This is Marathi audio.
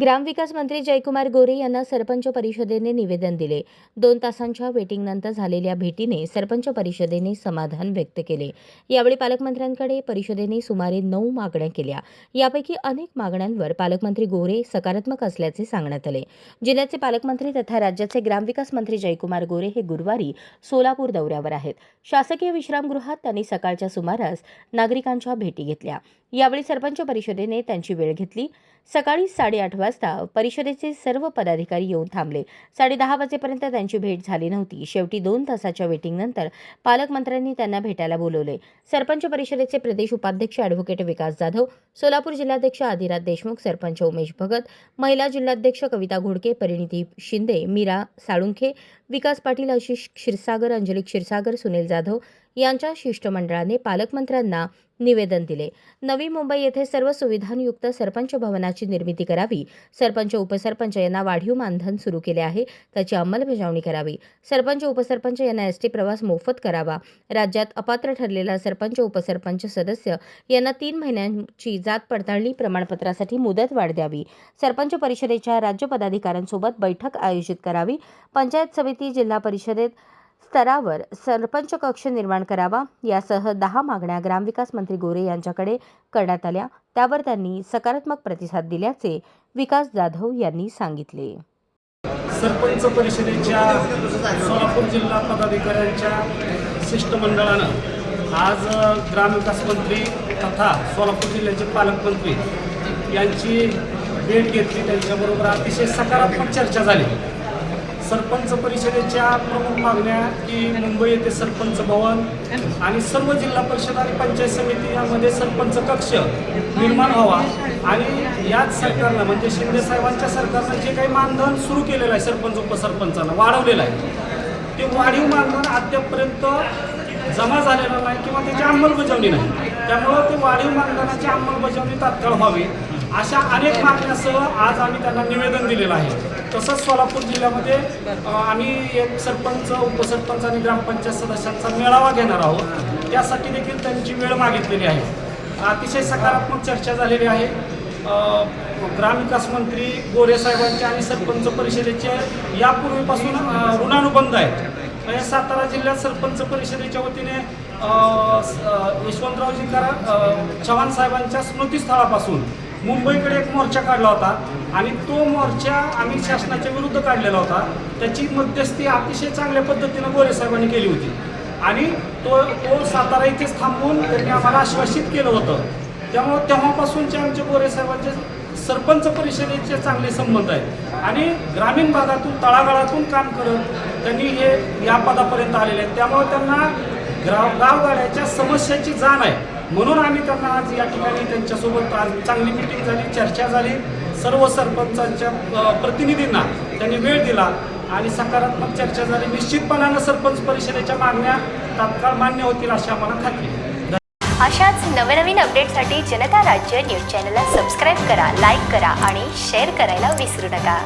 ग्रामविकास मंत्री जयकुमार गोरे यांना सरपंच परिषदेने निवेदन दिले. दोन तासांच्या वेटिंगनंतर झालेल्या भेटीने सरपंच परिषदेने समाधान व्यक्त केले. यावेळी पालकमंत्र्यांकडे परिषदेने सुमारे नऊ मागण्या केल्या. यापैकी अनेक मागण्यांवर पालकमंत्री गोरे सकारात्मक असल्याचे सांगण्यात आले. जिल्ह्याचे पालकमंत्री तथा राज्याचे ग्रामविकास मंत्री जयकुमार गोरे हे गुरुवारी सोलापूर दौऱ्यावर आहेत. शासकीय विश्रामगृहात त्यांनी सकाळच्या सुमारास नागरिकांच्या भेटी घेतल्या. यावेळी सरपंच परिषदेने त्यांची वेळ घेतली. सकाळी साडेआठ वाजता परिषदेचे सर्व पदाधिकारी येऊन थांबले. साडे दहा वाजेपर्यंत त्यांची भेट झाली नव्हती. शेवटी दोन तासाच्या वेटिंगनंतर पालकमंत्र्यांनी त्यांना भेटायला बोलवले. सरपंच परिषदेचे प्रदेश उपाध्यक्ष ॲडव्होकेट विकास जाधव सोलापूर जिल्हाध्यक्ष आदिराज देशमुख सरपंच उमेश भगत महिला जिल्हाध्यक्ष कविता घोडके परिणिती शिंदे मीरा साळुंखे विकास पाटील आशिष क्षीरसागर अंजली क्षीरसागर सुनील जाधव यांच्या शिष्टमंडळाने पालकमंत्र्यांना निवेदन दिले. नवी मुंबई येथे सर्व सुविधांयुक्त सरपंच भवनाची निर्मिती करावी. सरपंच उपसरपंच यांना वाढीव मानधन सुरू केले आहे. त्याची अंमलबजावणी करावी. सरपंच उपसरपंच यांना एसटी प्रवास मोफत करावा. राज्यात अपात्र ठरलेला सरपंच उपसरपंच सदस्य यांना तीन महिन्यांची जात पडताळणी प्रमाणपत्रासाठी मुदत वाढ द्यावी सरपंच परिषदेच्या राज्य पदाधिकाऱ्यांसोबत बैठक आयोजित करावी. पंचायत समिती जिल्हा परिषदेत स्तरावर सरपंच कक्ष निर्माण करावा यासह दहा मागण्या ग्रामविकास मंत्री गोरे यांच्याकडे करण्यात आल्या. त्यावर त्यांनी सकारात्मक प्रतिसाद दिल्याचे विकास जाधव यांनी सांगितले. सरपंच परिषदेच्या सोलापूर जिल्हा पदाधिकाऱ्यांच्या शिष्टमंडळानं आज ग्रामविकास मंत्री तथा सोलापूर जिल्ह्याचे पालकमंत्री यांची भेट घेतली. त्यांच्याबरोबर अतिशय सकारात्मक चर्चा झाली. सरपंच परिषदेच्या प्रमुख मागण्या की मुंबई येथे सरपंच भवन आणि सर्व जिल्हा परिषद आणि पंचायत समिती यामध्ये सरपंच कक्ष निर्माण व्हावा. आणि याच सरकारनं म्हणजे शिंदे साहेबांच्या सरकारनं जे काही मानधन सुरू केलेलं आहे सरपंच उपसरपंचानं वाढवलेलं आहे. ते वाढीव मानधन अद्यापपर्यंत जमा झालेलं नाही किंवा त्याची अंमलबजावणी नाही. त्यामुळं ते वाढीव मानधनाची अंमलबजावणी तात्काळ व्हावी. अशा अनेक मागण्यासह आज आम्ही त्यांना निवेदन दिलेलं आहे. तसंच सोलापूर जिल्ह्यामध्ये आम्ही एक सरपंच उपसरपंच आणि ग्रामपंचायत सदस्यांचा मेळावा घेणार आहोत. त्यासाठी देखील त्यांची वेळ मागितलेली आहे. अतिशय सकारात्मक चर्चा झालेली आहे. ग्रामविकास मंत्री गोरे साहेबांचे आणि सरपंच परिषदेचे यापूर्वीपासून ऋणानुबंध आहेत. म्हणजे सातारा जिल्ह्यात सरपंच परिषदेच्या वतीने यशवंतराव स- यशवंतरावजी करा चव्हाण साहेबांच्या स्मृतीस्थळापासून मुंबईकडे एक मोर्चा काढला होता आणि तो मोर्चा आम्ही शासनाच्या विरुद्ध काढलेला होता. त्याची मध्यस्थी अतिशय चांगल्या पद्धतीनं गोरे साहेबांनी केली होती. आणि तो तो सातारा इथेच थांबवून त्यांनी आम्हाला आश्वासित केलं होतं. त्यामुळं तेव्हापासूनचे आमचे गोरे साहेबांचे सरपंच परिषदेचे चांगले संबंध आहेत. आणि ग्रामीण भागातून तळागाळातून काम करत त्यांनी हे या पदापर्यंत आलेले आहेत. त्यामुळे त्यांना ग्राव गावगाड्याच्या समस्याची जाण आहे. म्हणून आम्ही त्यांना आज या ठिकाणी त्यांच्यासोबत आज चांगली मिटिंग झाली चर्चा झाली. सर्व सरपंचांच्या प्रतिनिधींना त्यांनी वेळ दिला आणि सकारात्मक चर्चा झाली. निश्चितपणानं सरपंच परिषदेच्या मागण्या तात्काळ मान्य होतील अशी आम्हाला खात्री अशाच नवनवीन अपडेटसाठी जनता राज्य न्यूज चॅनलला सबस्क्राईब करा लाईक करा आणि शेअर करायला विसरू नका.